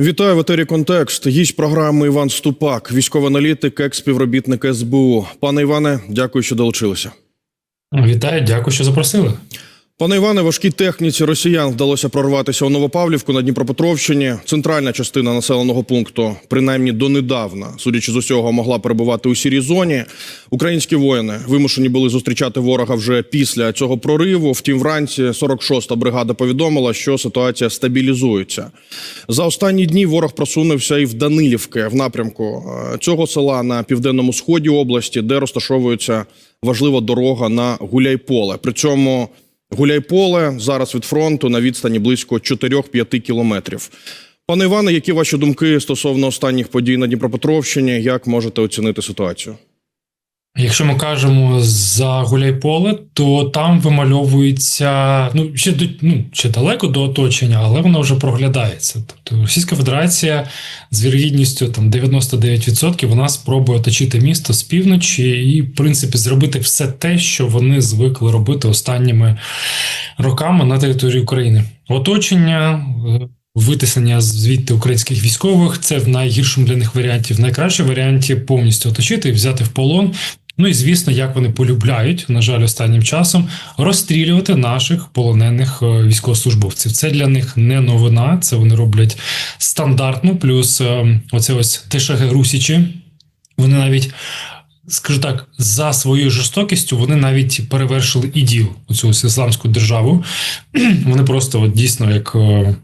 Вітаю в етері Контекст. Гість програми Іван Ступак, військовий аналітик, екс-співробітник СБУ. Пане Іване, дякую, що долучилися. Вітаю, дякую, що запросили. Пане Іване, важкій техніці росіян вдалося прорватися у Новопавлівку на Дніпропетровщині. Центральна частина населеного пункту, принаймні донедавна, судячи з усього, могла перебувати у сірій зоні. Українські воїни вимушені були зустрічати ворога вже після цього прориву. Втім, вранці 46-та бригада повідомила, що ситуація стабілізується. За останні дні ворог просунувся і в Данилівки в напрямку е, цього села на південному сході області, де розташовується важлива дорога на Гуляйполе. При цьому Гуляйполе зараз від фронту на відстані близько 4-5 кілометрів. Пане Іване, які ваші думки стосовно останніх подій на Дніпропетровщині? Як можете оцінити ситуацію? Якщо ми кажемо за Гуляйполе, то там вимальовується ну ще до ну ще далеко до оточення, але воно вже проглядається. Тобто Російська Федерація з вірогідністю там 99% вона спробує оточити місто з півночі і, в принципі, зробити все те, що вони звикли робити останніми роками на території України. Оточення. е, Витиснення звідти українських військових це в найгіршому для них варіанті. В найкращому варіанті повністю оточити і взяти в полон. Ну і звісно, як вони полюбляють, на жаль, останнім часом розстрілювати наших полонених е, військовослужбовців. Це для них не новина, це вони роблять стандартно. Плюс е, оце ось ТШГ Русічі. Вони навіть. Скажу так, за своєю жорстокістю вони навіть перевершили іділ у цю ісламську державу. Вони просто от дійсно як е,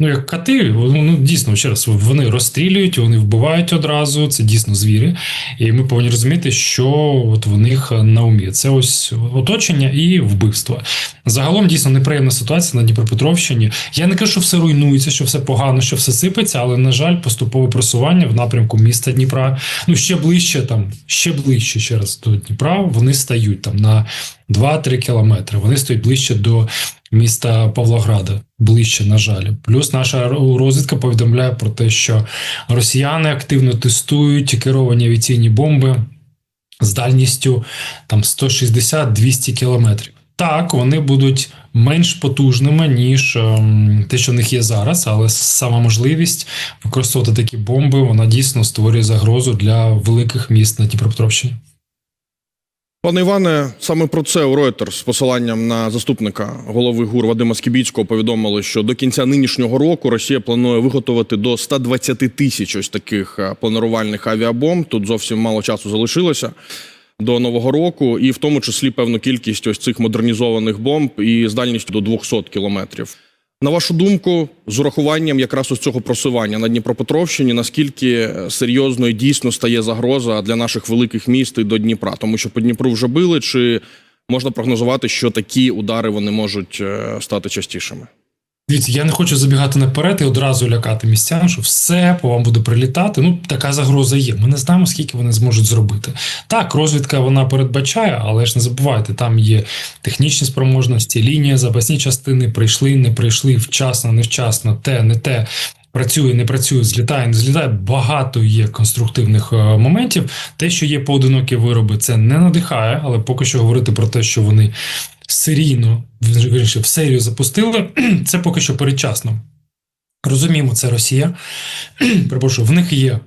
Ну, як коти, ну дійсно ще раз вони розстрілюють, вони вбивають одразу. Це дійсно звірі, і ми повинні розуміти, що от в них на умі. Це ось оточення і вбивство. Загалом дійсно неприємна ситуація на Дніпропетровщині. Я не кажу, що все руйнується, що все погано, що все сипеться, але на жаль, поступове просування в напрямку міста Дніпра. Ну ще ближче там, ще ближче ще раз до Дніпра. Вони стають там на 2-3 кілометри. Вони стоять ближче до міста Павлограда, ближче, на жаль. Плюс наша розвідка повідомляє про те, що росіяни активно тестують керовані авіаційні бомби з дальністю там 160-200 кілометрів. Так, вони будуть менш потужними, ніж ем, те, що в них є зараз, але сама можливість використовувати такі бомби, вона дійсно створює загрозу для великих міст на Дніпропетровщині. Пане Іване, саме про це у Reuters з посиланням на заступника голови ГУР Вадима Скібіцького повідомили, що до кінця нинішнього року Росія планує виготовити до 120 тисяч ось таких е, планувальних авіабомб. Тут зовсім мало часу залишилося до нового року, і в тому числі певну кількість ось цих модернізованих бомб і з дальністю до 200 кілометрів. На вашу думку, з урахуванням якраз ось цього просування на Дніпропетровщині, наскільки серйозною дійсно стає загроза для наших великих міст і до Дніпра, тому що по Дніпру вже били, чи можна прогнозувати, що такі удари вони можуть е, стати частішими? Дивіться, я не хочу забігати наперед і одразу лякати містян, що все по вам буде прилітати. Ну, така загроза є. Ми не знаємо, скільки вони зможуть зробити. Так, розвідка вона передбачає, але ж не забувайте, там є технічні спроможності, лінія, запасні частини прийшли, не прийшли, вчасно, невчасно, те, не те. Працює, не працює, злітає, не злітає. Багато є конструктивних е, моментів. Те, що є поодинокі вироби, це не надихає, але поки що говорити про те, що вони серійно в серію запустили, це поки що передчасно. Розуміємо, це Росія. Припрошую, в них є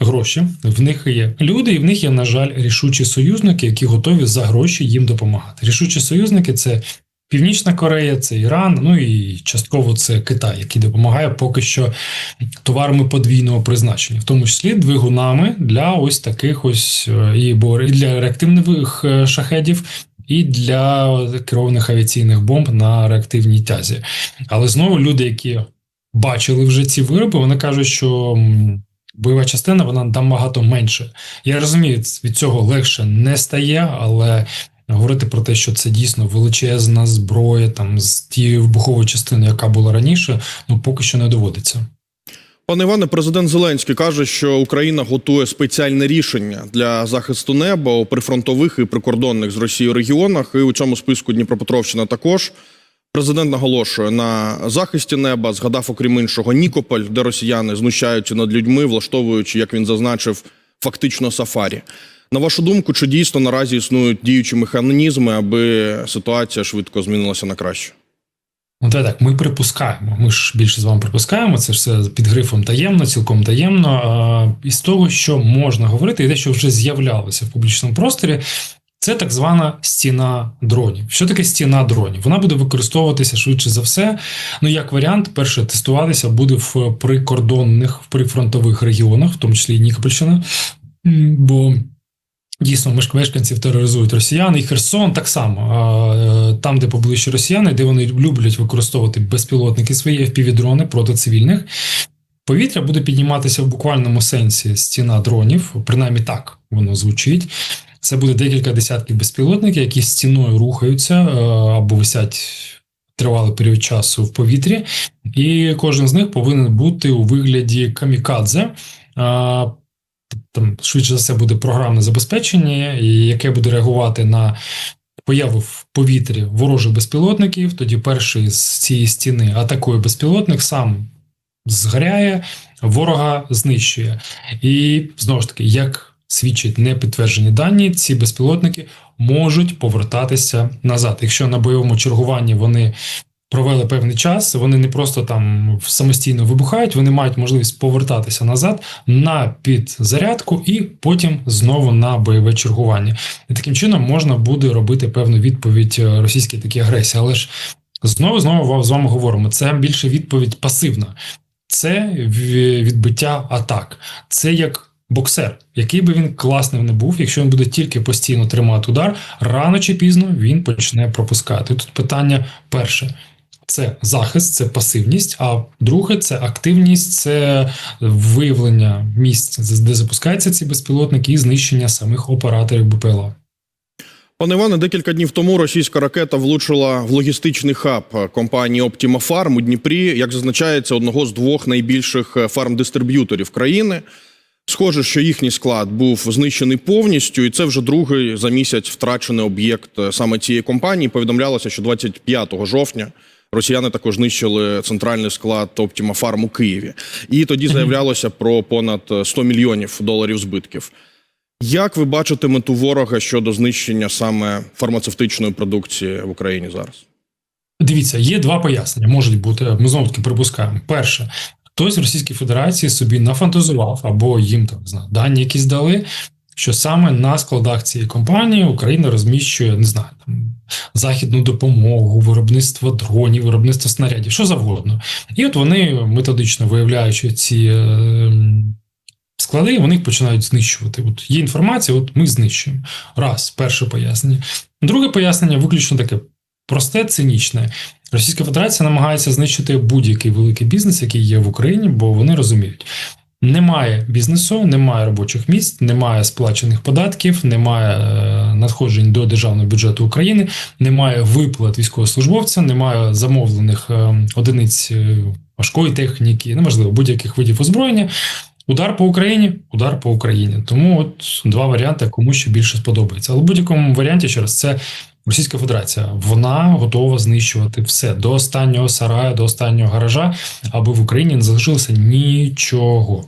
гроші, в них є люди, і в них є, на жаль, рішучі союзники, які готові за гроші їм допомагати. Рішучі союзники це Північна Корея, це Іран, ну і частково це Китай, який допомагає поки що товарами подвійного призначення, в тому числі двигунами для ось таких ось е, і для реактивних е, шахедів. І для керованих авіаційних бомб на реактивній тязі. Але знову люди, які бачили вже ці вироби, вони кажуть, що бойова частина вона набагато менше. Я розумію, від цього легше не стає, але говорити про те, що це дійсно величезна зброя там з тією вибуховою частиною, яка була раніше, ну поки що не доводиться. Пане Іване, президент Зеленський каже, що Україна готує спеціальне рішення для захисту неба у прифронтових і прикордонних з Росією регіонах. І у цьому списку Дніпропетровщина також. Президент наголошує на захисті неба. Згадав, окрім іншого, Нікополь, де росіяни знущаються над людьми, влаштовуючи, як він зазначив, фактично сафарі. На вашу думку, чи дійсно наразі існують діючі механізми, аби ситуація швидко змінилася на краще? Ну, давай так, ми припускаємо. Ми ж більше з вами припускаємо. Це ж все під грифом таємно, цілком таємно. Із того, що можна говорити, і те, що вже з'являлося в публічному просторі, це так звана стіна дронів. Що таке стіна дронів? Вона буде використовуватися швидше за все. Ну, як варіант, перше тестуватися буде в прикордонних, в прифронтових регіонах, в тому числі і Нікопольщина. Бо Дійсно, мешканців тероризують росіяни, і Херсон так само. Е, Там, де поближче росіяни, де вони люблять використовувати безпілотники свої FPV-дрони проти цивільних. Повітря буде підніматися в буквальному сенсі стіна дронів, принаймні так воно звучить. Це буде декілька десятків безпілотників, які стіною рухаються е, або висять тривалий період часу в повітрі, і кожен з них повинен бути у вигляді камікадзе. Там швидше за все буде програмне забезпечення, яке буде реагувати на появу в повітрі ворожих безпілотників. Тоді перший з цієї стіни атакує безпілотник, сам згоряє, ворога знищує. І знову ж таки, як свідчать непідтверджені дані, ці безпілотники можуть повертатися назад. Якщо на бойовому чергуванні вони провели певний час, вони не просто там самостійно вибухають, вони мають можливість повертатися назад на підзарядку і потім знову на бойове чергування. І таким чином можна буде робити певну відповідь е, російській такій агресії. Але ж знову знову з вами говоримо: це більше відповідь пасивна, це відбиття атак. Це як. Боксер, який би він класним не був, якщо він буде тільки постійно тримати удар, рано чи пізно він почне пропускати. Тут питання перше: це захист, це пасивність. А друге, це активність, це виявлення місць, де запускаються ці безпілотники, і знищення самих операторів БПЛА. Пане Іване, декілька днів тому російська ракета влучила в логістичний хаб компанії Optima Farm у Дніпрі, як зазначається, одного з двох найбільших фарм-дистриб'юторів країни. Схоже, що їхній склад був знищений повністю, і це вже другий за місяць втрачений об'єкт е, саме цієї компанії. Повідомлялося, що 25 жовтня росіяни також знищили центральний склад Optima Farm у Києві. І тоді заявлялося про понад 100 мільйонів доларів збитків. Як ви бачите мету ворога щодо знищення саме фармацевтичної продукції в Україні зараз? Дивіться, є два пояснення. Можуть бути. Ми знову таки припускаємо. Перше, хтось в Російській Федерації собі нафантазував або їм там знаю, дані якісь дали. Що саме на складах цієї компанії Україна розміщує, не знаю, там західну допомогу, виробництво дронів, виробництво снарядів, що завгодно. І от вони методично виявляючи ці е, склади, вони починають знищувати. От є інформація, от ми знищуємо. Раз, перше пояснення. Друге пояснення виключно таке просте, цинічне. Російська Федерація намагається знищити будь-який великий бізнес, який є в Україні, бо вони розуміють. Немає бізнесу, немає робочих місць, немає сплачених податків, немає е, надходжень до державного бюджету України, немає виплат військовослужбовцям, немає замовлених е, одиниць е, важкої техніки, неможливо будь-яких видів озброєння. Удар по Україні, удар по Україні. Тому от два варіанти, кому що більше сподобається. Але в будь-якому варіанті ще раз це Російська Федерація. Вона готова знищувати все до останнього сараю, до останнього гаража, аби в Україні не залишилося нічого.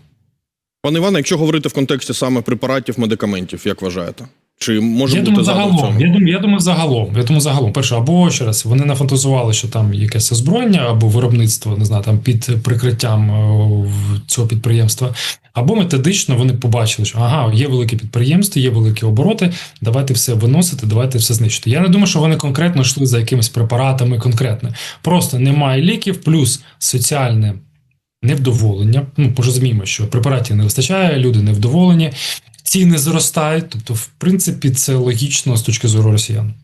Пане Іване, якщо говорити в контексті саме препаратів, медикаментів, як вважаєте? Чи може я бути думаю, загалом. цьому? Я думаю, я думаю, загалом. Я думаю, загалом. Перше, або ще раз, вони нафантазували, що там якесь озброєння, або виробництво, не знаю, там під прикриттям е, цього підприємства. Або методично вони побачили, що ага, є велике підприємство, є великі обороти. Давайте все виносити, давайте все знищити. Я не думаю, що вони конкретно йшли за якимись препаратами конкретно. Просто немає ліків, плюс соціальне невдоволення. Ну, розуміємо, що препаратів не вистачає, люди невдоволені, ціни зростають. Тобто, в принципі, це логічно з точки зору росіян.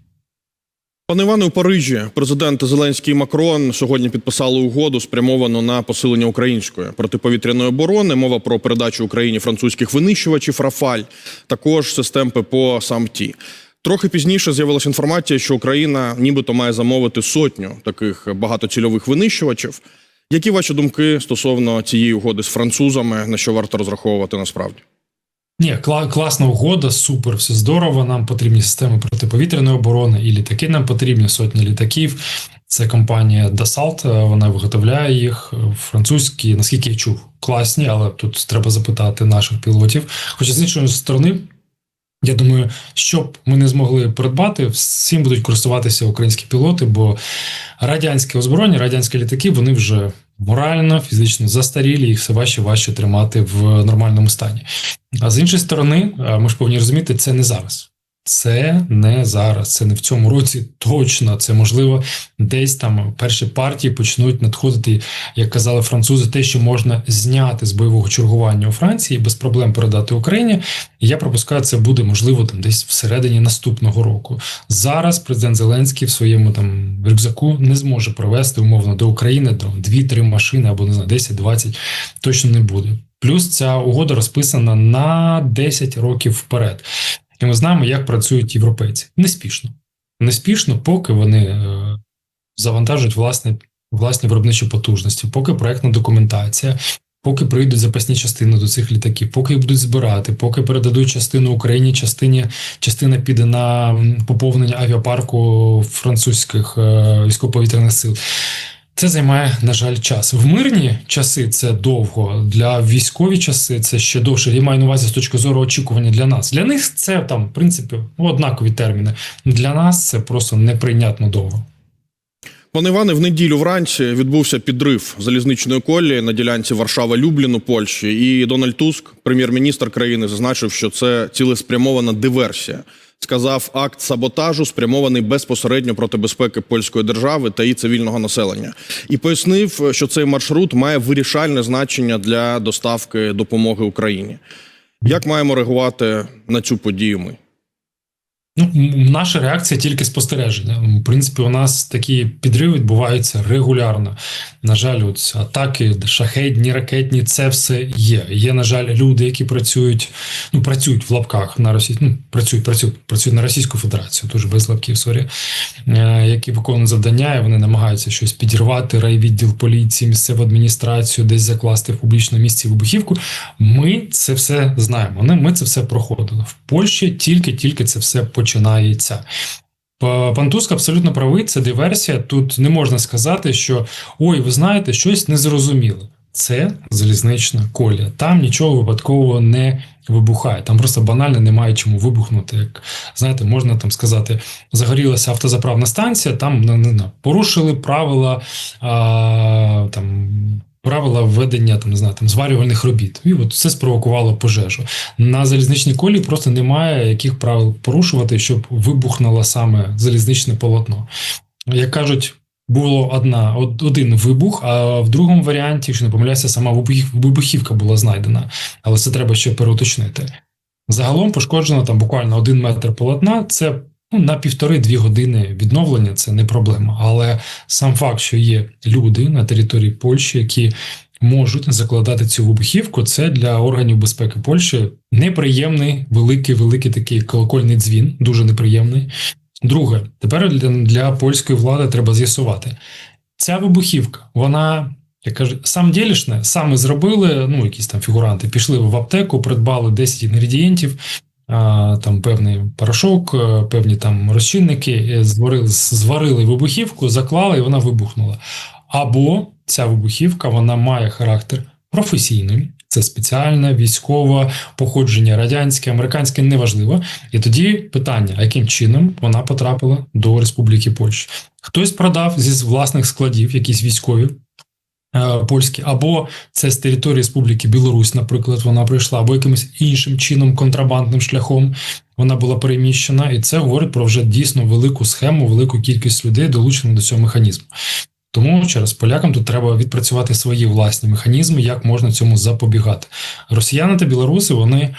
Пане Іване, у Парижі президент Зеленський і Макрон сьогодні підписали угоду, спрямовану на посилення української протиповітряної оборони. Мова про передачу Україні французьких винищувачів Рафаль, також систем ППО «Самті». Трохи пізніше з'явилася інформація, що Україна нібито має замовити сотню таких багатоцільових винищувачів. Які ваші думки стосовно цієї угоди з французами, на що варто розраховувати насправді? Ні, кла- класна угода, супер, все здорово. Нам потрібні системи протиповітряної оборони, і літаки нам потрібні сотні літаків. Це компанія Dassault, е, вона виготовляє їх е, французькі, наскільки я чув, класні, але тут треба запитати наших пілотів. Хоча з іншої сторони, Я думаю, що б ми не змогли придбати, всім будуть користуватися українські пілоти, бо радянське озброєння, радянські літаки, вони вже морально, фізично застарілі, їх все важче важче тримати в нормальному стані. А з іншої сторони, е, ми ж повинні розуміти, це не зараз. Це не зараз, це не в цьому році точно. Це можливо десь там перші партії почнуть надходити, як казали французи, те, що можна зняти з бойового чергування у Франції без проблем передати Україні. Я пропускаю, це буде можливо там десь всередині наступного року. Зараз президент Зеленський в своєму там рюкзаку не зможе привезти умовно до України до 2-3 машини або не знаю, 10-20 точно не буде. Плюс ця угода розписана на 10 років вперед. І ми знаємо, як працюють європейці. Неспішно. Неспішно, поки вони е, завантажують власне, власні виробничі потужності, поки проектна документація, поки прийдуть запасні частини до цих літаків, поки їх будуть збирати, поки передадуть частину Україні, частині, частина піде на поповнення авіапарку французьких е, військово-повітряних сил. Це займає, на жаль, час. В мирні часи це довго. Для військові часи це ще довше. Я маю на увазі з точки зору очікування для нас. Для них це там, в принципі, однакові терміни. Для нас це просто неприйнятно довго. Пане Іване, в неділю вранці відбувся підрив залізничної колії на ділянці Варшава-Люблін у Польщі. І Дональд Туск, прем'єр-міністр країни, зазначив, що це цілеспрямована диверсія. Сказав, акт саботажу спрямований безпосередньо проти безпеки польської держави та її цивільного населення, і пояснив, що цей маршрут має вирішальне значення для доставки допомоги Україні. Як маємо реагувати на цю подію? Ми Ну, наша реакція тільки спостереження. В принципі, у нас такі підриви відбуваються регулярно. На жаль, от атаки, шахедні, ракетні, це все є. Є, на жаль, люди, які працюють, ну працюють в лапках на Росії, ну працюють, працюють, працюють на Російську Федерацію, дуже без лапків, сорі, е, які виконують завдання, і вони намагаються щось підірвати, райвідділ поліції, місцеву адміністрацію, десь закласти в публічному місці вибухівку. Ми це все знаємо. Ми- це все проходили в Польщі. Тільки-тільки це все починається. Па- Пан Туск абсолютно правий, це диверсія. Тут не можна сказати, що ой, ви знаєте, щось незрозуміле. Це залізнична колія. Там нічого випадкового не вибухає. Там просто банально немає чому вибухнути. Як знаєте, можна там сказати, загорілася автозаправна станція, там не, не, не, порушили правила а, там. Правила введення там не знаю, там зварювальних робіт, і от це спровокувало пожежу. На залізничній колії просто немає яких правил порушувати, щоб вибухнуло саме залізничне полотно. Як кажуть, було одна один вибух, а в другому варіанті, якщо не помиляюся, сама вибухівка була знайдена, але це треба ще переуточнити. Загалом пошкоджено там буквально один метр полотна. Це на півтори-дві години відновлення, це не проблема. Але сам факт, що є люди на території Польщі, які можуть закладати цю вибухівку, це для органів безпеки Польщі неприємний, великий, великий такий колокольний дзвін, дуже неприємний. Друге, тепер для, для польської влади треба з'ясувати. Ця вибухівка, вона, як кажуть, сам ділішне, саме зробили, ну, якісь там фігуранти, пішли в аптеку, придбали 10 інгредієнтів, там певний порошок, е, певні там розчинники, е, зварили, зварили вибухівку, заклали, і вона вибухнула. Або ця вибухівка вона має характер професійний, це спеціальне військове походження, радянське, американське, неважливо. І тоді питання, яким чином вона потрапила до Республіки Польща? Хтось продав зі власних складів якісь військові. Е, Польські, або це з території Республіки Білорусь, наприклад, вона прийшла, або якимось іншим чином, контрабандним шляхом вона була переміщена, і це говорить про вже дійсно велику схему, велику кількість людей долучено до цього механізму. Тому через полякам тут треба відпрацювати свої власні механізми, як можна цьому запобігати. Росіяни та білоруси вони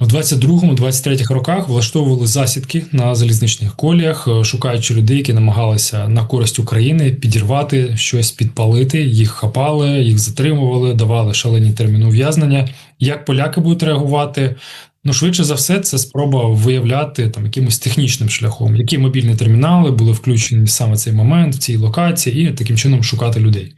в 22-23 роках влаштовували засідки на залізничних коліях, е, шукаючи людей, які намагалися на користь України підірвати щось, підпалити. Їх хапали, їх затримували, давали шалені терміни ув'язнення. Як поляки будуть реагувати? Ну, швидше за все, це спроба виявляти там якимось технічним шляхом, які мобільні термінали були включені саме цей момент в цій локації, і таким чином шукати людей.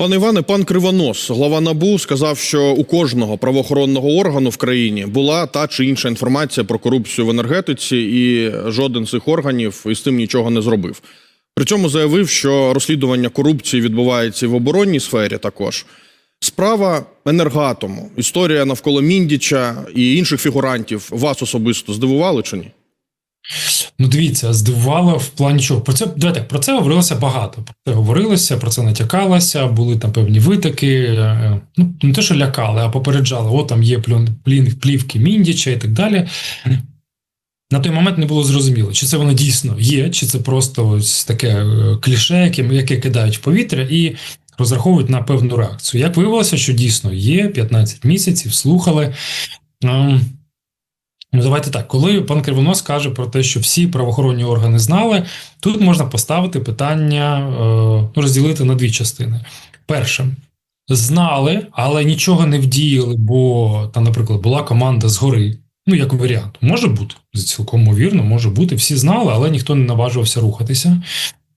Пане Іване, пан Кривонос, глава НАБУ, сказав, що у кожного правоохоронного органу в країні була та чи інша інформація про корупцію в енергетиці, і жоден з цих органів із цим нічого не зробив. При цьому заявив, що розслідування корупції відбувається і в оборонній сфері також. Справа енергатому, історія навколо Міндіча і інших фігурантів вас особисто здивували чи ні? Ну, дивіться, здивувало в плані чого. Про це давайте, про це говорилося багато. Про це говорилося, про це натякалося, були там певні витоки. е, Ну, не те, що лякали, а попереджали, о, там є плін, плівки Міндіча і так далі. На той момент не було зрозуміло, чи це воно дійсно є, чи це просто ось таке е, кліше, яке, яке кидають в повітря і розраховують на певну реакцію. Як виявилося, що дійсно є 15 місяців, слухали. Ну, давайте так, коли пан Кривонос каже про те, що всі правоохоронні органи знали, тут можна поставити питання, е, ну, розділити на дві частини. Перше, знали, але нічого не вдіяли, бо там, наприклад, була команда згори. Ну, як варіант, може бути, цілком ймовірно, може бути. Всі знали, але ніхто не наважувався рухатися.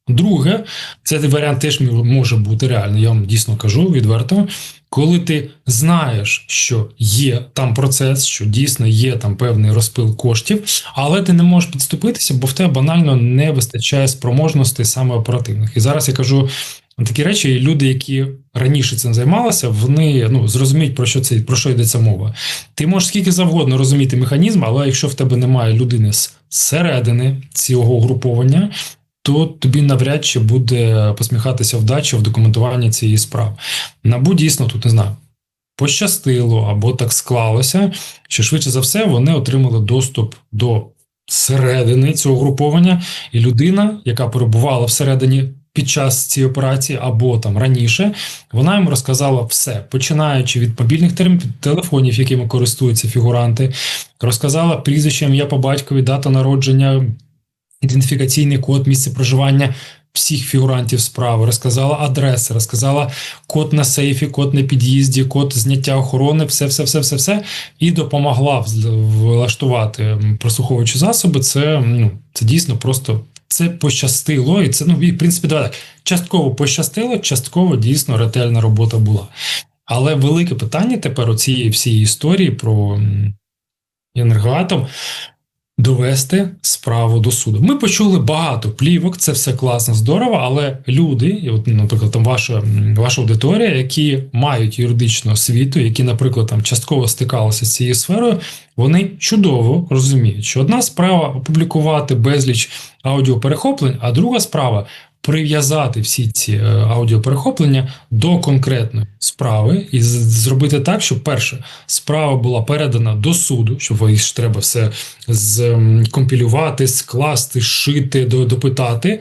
Друге, цей варіант теж може бути реальний, я вам дійсно кажу відверто. Коли ти знаєш, що є там процес, що дійсно є там певний розпил коштів, але ти не можеш підступитися, бо в тебе банально не вистачає спроможностей саме оперативних. І зараз я кажу такі речі, і люди, які раніше цим займалися, вони ну зрозуміють про що це про що йдеться мова. Ти можеш скільки завгодно розуміти механізм, але якщо в тебе немає людини з середини цього угруповання, то тобі навряд чи буде посміхатися вдача в документуванні цієї справи. Набу дійсно тут не знаю. Пощастило або так склалося, що швидше за все вони отримали доступ до середини цього груповання, і людина, яка перебувала всередині під час цієї операції або там раніше, вона їм розказала все, починаючи від мобільних телефонів, якими користуються фігуранти, розказала прізвище, ім'я по батькові, дата народження, ідентифікаційний код, місце проживання всіх фігурантів справи, розказала адреси, розказала код на сейфі, код на під'їзді, код зняття охорони, все, все, все, все, все, і допомогла влаштувати прослуховуючі засоби. Це, ну, це дійсно просто. Це пощастило, і це ну і в принципі давай так. Частково пощастило, частково дійсно ретельна робота була. Але велике питання тепер у цієї всієї історії про енергоатом довести справу до суду. Ми почули багато плівок, це все класно, здорово, але люди, і от, наприклад, там ваша, ваша аудиторія, які мають юридичну освіту, які, наприклад, там частково стикалися з цією сферою, вони чудово розуміють, що одна справа опублікувати безліч аудіоперехоплень, а друга справа прив'язати всі ці е, аудіоперехоплення до конкретної справи і з- зробити так, щоб перше справа була передана до суду, щоб їх ж треба все скомпілювати, скласти, шити, до- допитати.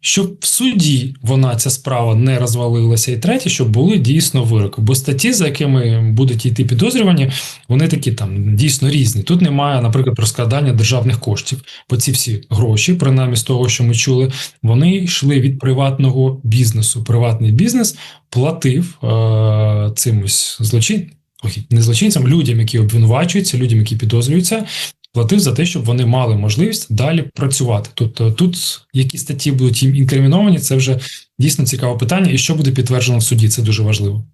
Щоб в суді вона ця справа не розвалилася, і третє, щоб були дійсно вироки. Бо статті, за якими будуть йти підозрювані, вони такі там дійсно різні. Тут немає, наприклад, розкрадання державних коштів. Бо ці всі гроші, принаймні з того, що ми чули, вони йшли від приватного бізнесу. Приватний бізнес платив е- цим ось злочин. Ой, не злочинцям, людям, які обвинувачуються, людям, які підозрюються, платив за те, щоб вони мали можливість далі працювати. Тобто тут які статті будуть їм інкриміновані, це вже дійсно цікаве питання, і що буде підтверджено в суді, це дуже важливо.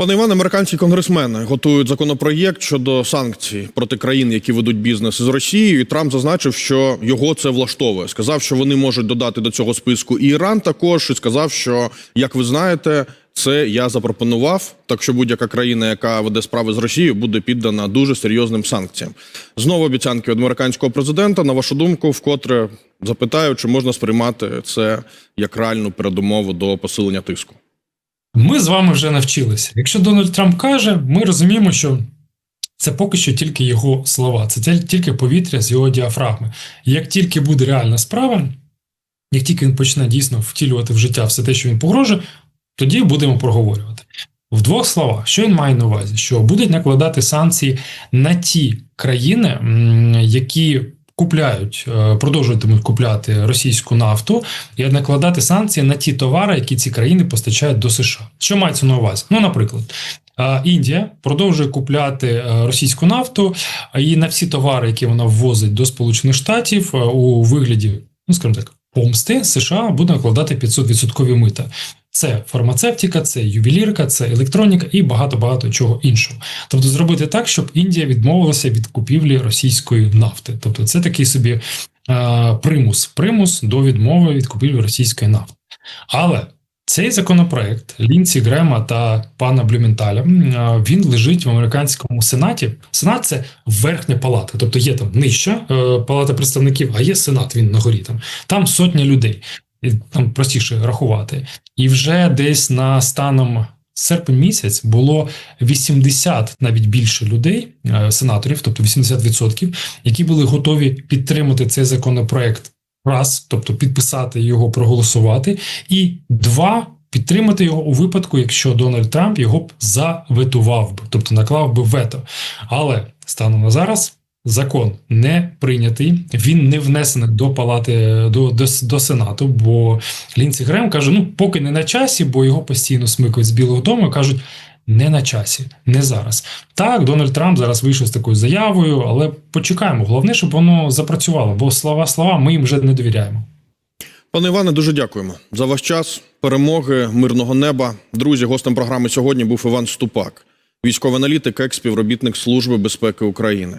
Пане Іване, американські конгресмени готують законопроєкт щодо санкцій проти країн, які ведуть бізнес з Росією. І Трамп зазначив, що його це влаштовує. Сказав, що вони можуть додати до цього списку і Іран також, і сказав, що як ви знаєте, це я запропонував. Так що будь-яка країна, яка веде справи з Росією, буде піддана дуже серйозним санкціям. Знову обіцянки від американського президента. На вашу думку, вкотре запитаю, чи можна сприймати це як реальну передумову до посилення тиску. Ми з вами вже навчилися. Якщо Дональд Трамп каже, ми розуміємо, що це поки що тільки його слова, це тільки повітря з його діафрагми. Як тільки буде реальна справа, як тільки він почне дійсно втілювати в життя все те, що він погрожує, тоді будемо проговорювати. В двох словах, що він має на увазі? Що будуть накладати санкції на ті країни, які купляють, е, продовжуватимуть купляти російську нафту, і накладати санкції на ті товари, які ці країни постачають до США. Що мається на увазі? Ну, наприклад, е, Індія продовжує купляти е, російську нафту, і на всі товари, які вона ввозить до Сполучених Штатів у вигляді, ну скажімо так, помсти США буде накладати 500% мита. Це фармацевтика, це ювелірка, це електроніка і багато багато чого іншого. Тобто зробити так, щоб Індія відмовилася від купівлі російської нафти. Тобто, це такий собі е, примус, примус до відмови від купівлі російської нафти. Але Цей законопроект Лінці Грема та пана Блюменталя він лежить в американському сенаті. Сенат це верхня палата, тобто є там нижча е, палата представників, а є сенат. Він на горі там. Там сотня людей. Там простіше рахувати. І вже десь на станом серпень місяць було 80 навіть більше людей, е, сенаторів, тобто 80%, які були готові підтримати цей законопроект раз, тобто підписати його, проголосувати, і два. Підтримати його у випадку, якщо Дональд Трамп його б заветував тобто наклав би вето. Але станом на зараз закон не прийнятий, він не внесений до палати до, до, до Сенату. Бо Лінці Грем каже: ну поки не на часі, бо його постійно смикають з Білого Дому. кажуть, не на часі, не зараз. Так, Дональд Трамп зараз вийшов з такою заявою, але почекаємо. Головне, щоб воно запрацювало, бо слова слова ми їм вже не довіряємо. Пане Іване, дуже дякуємо за ваш час, перемоги, мирного неба. Друзі, гостем програми сьогодні був Іван Ступак, військовий аналітик, екс-співробітник Служби безпеки України.